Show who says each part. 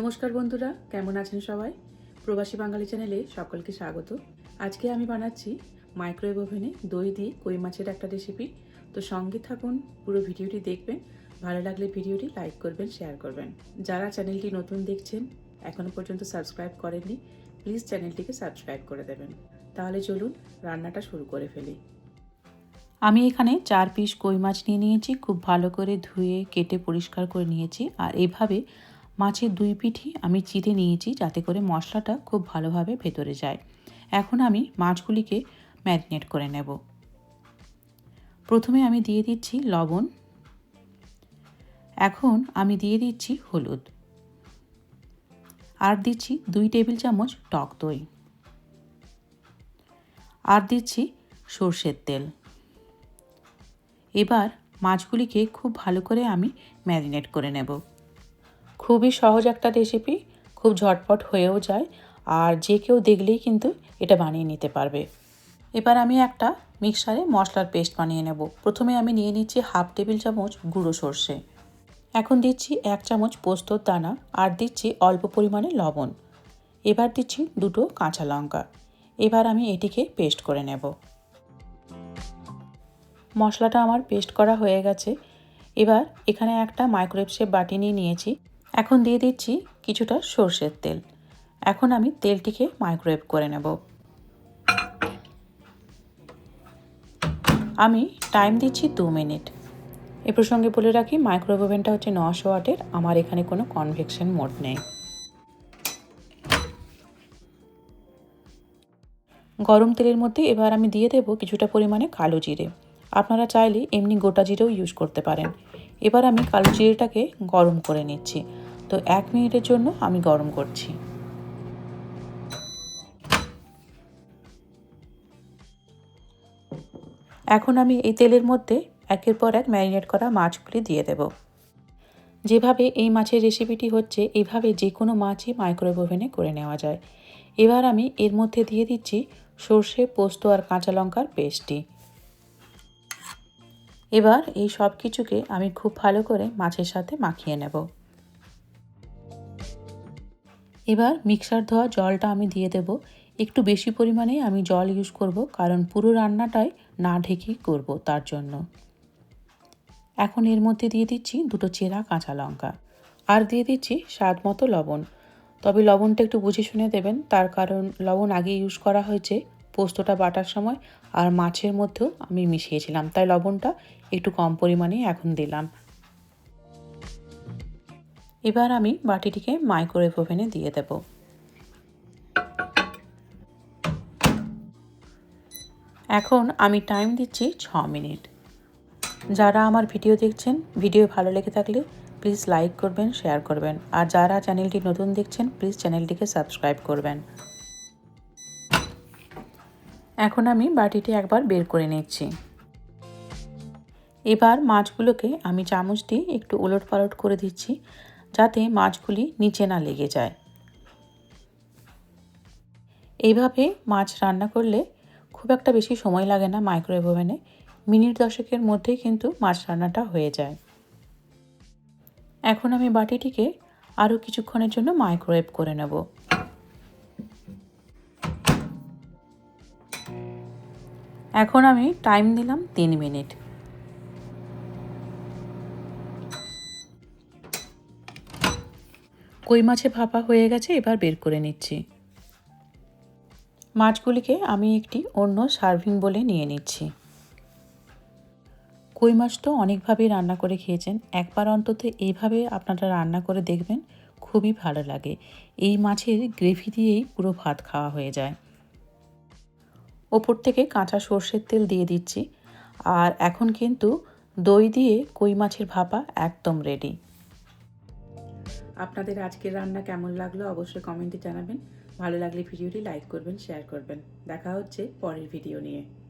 Speaker 1: নমস্কার বন্ধুরা, কেমন আছেন সবাই? প্রবাসী বাঙালি চ্যানেলে সকলকে স্বাগত। আজকে আমি বানাচ্ছি মাইক্রোওয়েভ ওভেনে দই দিয়ে কই মাছের একটা রেসিপি তো সঙ্গে থাকুন, পুরো ভিডিওটি দেখবেন, ভালো লাগলে ভিডিওটি লাইক করবেন শেয়ার করবেন। যারা চ্যানেলটি নতুন দেখছেন এখনও পর্যন্ত সাবস্ক্রাইব করেননি প্লিজ চ্যানেলটিকে সাবস্ক্রাইব করে দেবেন। তাহলে চলুন রান্নাটা শুরু করে ফেলি। আমি এখানে চার পিস কই মাছ নিয়ে নিয়েছি, খুব ভালো করে ধুয়ে, কেটে পরিষ্কার করে নিয়েছি। আর এইভাবে মাছের দুই পিঠই আমি চিড়ে নিয়েছি যাতে করে মশলাটা খুব ভালোভাবে ভেতরে যায়। এখন আমি মাছগুলিকে ম্যারিনেট করে নেব। প্রথমে আমি দিয়ে দিচ্ছি লবণ। এখন আমি দিয়ে দিচ্ছি হলুদ। আর দিচ্ছি দুই টেবিল চামচ টক দই। আর দিচ্ছি সর্ষের তেল। এবার মাছগুলিকে খুব ভালো করে আমি ম্যারিনেট করে নেব। খুবই সহজ একটা রেসিপি খুব ঝটপট হয়েও যায়, আর যে কেউ দেখলেই কিন্তু এটা বানিয়ে নিতে পারবে। এবার আমি একটা মিক্সারে মশলার পেস্ট বানিয়ে নেব। প্রথমে আমি নিয়ে নিচ্ছি হাফ টেবিল চামচ গুঁড়ো সর্ষে। এখন দিচ্ছি এক চামচ পোস্তর দানা, আর দিচ্ছি অল্প পরিমাণে লবণ। এবার দিচ্ছি দুটো কাঁচা লঙ্কা। এবার আমি এটিকে পেস্ট করে নেব। মশলাটা আমার পেস্ট করা হয়ে গেছে। এবার এখানে একটা মাইক্রোওয়েভ শেপ বাটি নিয়ে নিয়েছি। এখন দিয়ে দিচ্ছি কিছুটা সর্ষের তেল। এখন আমি তেলটিকে মাইক্রোওয়েভ করে নেব। আমি টাইম দিচ্ছি দু মিনিট। এ প্রসঙ্গে বলে রাখি মাইক্রোওয়েভ ওভেনটা হচ্ছে নশো ওয়াটের, আমার এখানে কোনো কনভেকশন মোড নেই। গরম তেলের মধ্যে এবার আমি দিয়ে দেবো কিছুটা পরিমাণে কালো জিরে। আপনারা চাইলে এমনি গোটা জিরেও ইউজ করতে পারেন। এবার আমি কালো জিরেটাকে গরম করে নিচ্ছি। তো এক মিনিটের জন্য আমি গরম করছি। এখন আমি এই তেলের মধ্যে একের পর এক ম্যারিনেট করা মাছগুলি দিয়ে দেব। যেভাবে এই মাছের রেসিপিটি হচ্ছে, এভাবে যে কোনো মাছই মাইক্রোওয়েভ ওভেনে করে নেওয়া যায়। এবার আমি এর মধ্যে দিয়ে দিচ্ছি সর্ষে, পোস্ত আর কাঁচা লঙ্কার পেস্টটি। এবার এই সব কিছুকে আমি খুব ভালো করে মাছের সাথে মাখিয়ে নেব। এবার মিক্সার ধোয়া জলটা আমি দিয়ে দেব। একটু বেশি পরিমাণে আমি জল ইউজ করব, কারণ পুরো রান্নাটাই না ঢেকেই করব তার জন্য। এখন এর মধ্যে দিয়ে দিচ্ছি দুটো চেরা কাঁচা লঙ্কা। আর দিয়ে দিচ্ছি স্বাদ মতো লবণ। তবে লবণটা একটু বুঝে শুনে দেবেন, তার কারণ লবণ আগে ইউজ করা হয়েছে পোস্তটা বাটার সময়, আর মাছের মধ্যেও আমি মিশিয়েছিলাম। তাই লবণটা একটু কম পরিমাণে এখন দিলাম। এবার আমি বাটিটিকে মাইক্রোওয়েভ ওভেনে দিয়ে দেব। এখন আমি টাইম দিচ্ছি ছ মিনিট। যারা আমার ভিডিও দেখছেন, ভিডিও ভালো লেগে থাকলে প্লিজ লাইক করবেন, শেয়ার করবেন। আর যারা চ্যানেলটি নতুন দেখছেন, প্লিজ চ্যানেলটিকে সাবস্ক্রাইব করবেন। এখন আমি বাটিটি একবার বের করে নিচ্ছি। এবার মাছগুলোকে আমি চামচ দিয়ে একটু ওলট পালট করে দিচ্ছি। যাতে মাছগুলি নিচে না লেগে যায়। এইভাবে মাছ রান্না করলে খুব একটা বেশি সময় লাগে না মাইক্রোওয়েভ ওভেনে মিনিট দশেকের মধ্যেই কিন্তু মাছ রান্নাটা হয়ে যায়। এখন আমি বাটিটিকে আরও কিছুক্ষণের জন্য মাইক্রোওয়েভ করে নেব। এখন আমি টাইম দিলাম তিন মিনিট। কই মাছে ভাপা হয়ে গেছে, এবার বের করে নিচ্ছি। মাছগুলিকে আমি একটি অন্য সার্ভিং বলে নিয়ে নিচ্ছি। কই মাছ তো অনেকভাবেই রান্না করে খেয়েছেন, একবার অন্তত এইভাবে আপনারা রান্না করে দেখবেন, খুবই ভালো লাগে। এই মাছের গ্রেভি দিয়েই পুরো ভাত খাওয়া হয়ে যায়। ওপর থেকে কাঁচা সর্ষের তেল দিয়ে দিচ্ছি, আর এখন কিন্তু দই দিয়ে কই মাছের ভাপা একদম রেডি আপনাদের আজকের রান্না কেমন লাগল অবশ্যই কমেন্টে জানাবেন। ভালো লাগলে ভিডিওটি লাইক করবেন, শেয়ার করবেন। দেখা হচ্ছে পরের ভিডিও নিয়ে।